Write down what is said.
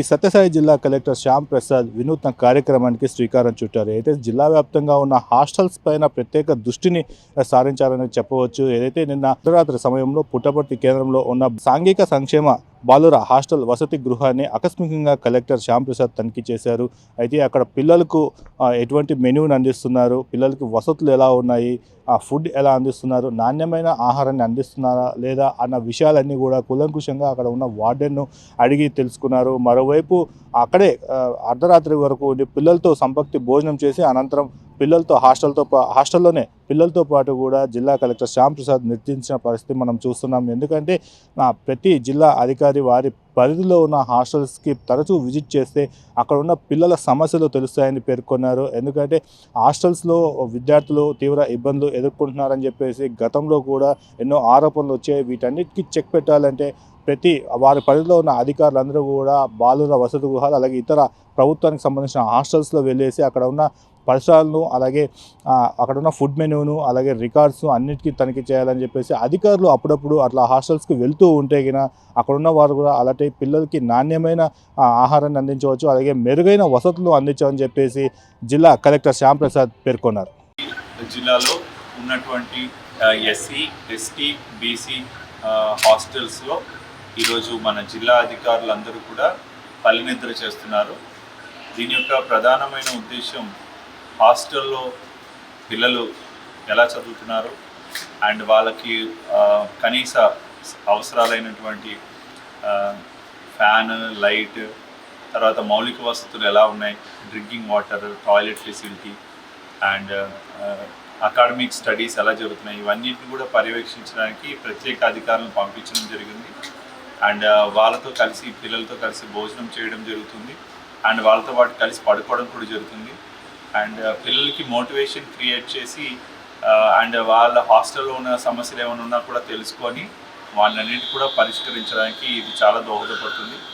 ఈ సత్యసాయి జిల్లా కలెక్టర్ శ్యామ్ ప్రసాద్ వినూత్న కార్యక్రమానికి శ్రీకారం చుట్టారు. అయితే జిల్లా వ్యాప్తంగా ఉన్న హాస్టల్స్ పైన ప్రత్యేక దృష్టిని సారించారని చెప్పవచ్చు. ఏదైతే నిన్న అర్ధరాత్రి సమయంలో పుట్టపర్తి కేంద్రంలో ఉన్న సాంఘిక సంక్షేమ బాలుర హాస్టల్ వసతి గృహాన్ని ఆకస్మికంగా కలెక్టర్ శ్యాంప్రసాద్ తనిఖీ చేశారు. అయితే అక్కడ పిల్లలకు ఎటువంటి మెనూని అందిస్తున్నారు? పిల్లలకి వసతులు ఎలా ఉన్నాయి? ఆ ఫుడ్ ఎలా అందిస్తున్నారు? నాణ్యమైన ఆహారాన్ని అందిస్తున్నారా లేదా అన్న విషయాలన్నీ కూడా కులంకుశంగా అక్కడ ఉన్న వార్డెన్ను అడిగి తెలుసుకున్నారు. మరోవైపు అక్కడే అర్ధరాత్రి వరకు ఉండి పిల్లలతో సంపక్తి భోజనం చేసి అనంతరం పిల్లలతో హాస్టల్తో పా హాస్టల్లోనే పిల్లలతో పాటు కూడా జిల్లా కలెక్టర్ శ్యామ్ ప్రసాద్ నిర్దించిన పరిస్థితి మనం చూస్తున్నాం. ఎందుకంటే నా ప్రతి జిల్లా అధికారి వారి పరిధిలో ఉన్న హాస్టల్స్కి తరచూ విజిట్ చేస్తే అక్కడ ఉన్న పిల్లల సమస్యలు తెలుస్తాయని పేర్కొన్నారు. ఎందుకంటే హాస్టల్స్లో విద్యార్థులు తీవ్ర ఇబ్బందులు ఎదుర్కొంటున్నారని చెప్పేసి గతంలో కూడా ఎన్నో ఆరోపణలు వచ్చాయి. వీటన్నిటికీ చెక్ పెట్టాలంటే ప్రతి వారి పరిధిలో ఉన్న అధికారులందరూ కూడా బాలుర వసతి గృహాలు అలాగే ఇతర ప్రభుత్వానికి సంబంధించిన హాస్టల్స్లో వెళ్ళేసి అక్కడ ఉన్న పరిసరాలను అలాగే అక్కడ ఉన్న ఫుడ్ మెనూను అలాగే రికార్డ్స్ అన్నిటికీ తనిఖీ చేయాలని చెప్పేసి అధికారులు అప్పుడప్పుడు అట్లా హాస్టల్స్కి వెళ్తూ ఉంటే గిన అక్కడ ఉన్న వారు కూడా అలాంటి పిల్లలకి నాణ్యమైన ఆహారాన్ని అందించవచ్చు అలాగే మెరుగైన వసతులు అందించమని చెప్పేసి జిల్లా కలెక్టర్ శ్యామ్ ప్రసాద్ పేర్కొన్నారు. జిల్లాలో ఉన్నటువంటి ఎస్సీ ఎస్టీ బీసీ హాస్టల్స్లో ఈరోజు మన జిల్లా అధికారులందరూ కూడా పల్లెనిద్ర చేస్తున్నారు. దీని యొక్క ప్రధానమైన ఉద్దేశం హాస్టల్లో పిల్లలు ఎలా చదువుతున్నారు? అండ్ వాళ్ళకి కనీస అవసరాలైనటువంటి ఫ్యాన్ లైట్ తర్వాత మౌలిక వసతులు ఎలా ఉన్నాయి? Drinking water toilet facility and academic studies ఎలా జరుగుతున్నాయి? ఇవన్నింటిని కూడా పర్యవేక్షించడానికి ప్రత్యేక అధికారులను పంపించడం జరిగింది. అండ్ వాళ్ళతో కలిసి పిల్లలతో కలిసి భోజనం చేయడం జరుగుతుంది. అండ్ వాళ్ళతో పాటు కలిసి పడుకోవడం కూడా జరుగుతుంది. అండ్ పిల్లలకి మోటివేషన్ క్రియేట్ చేసి అండ్ వాళ్ళ హాస్టల్లో ఉన్న సమస్యలు ఏమైనా ఉన్నా కూడా తెలుసుకొని వాళ్ళన్నిటి కూడా పరిష్కరించడానికి ఇది చాలా దోహదపడుతుంది.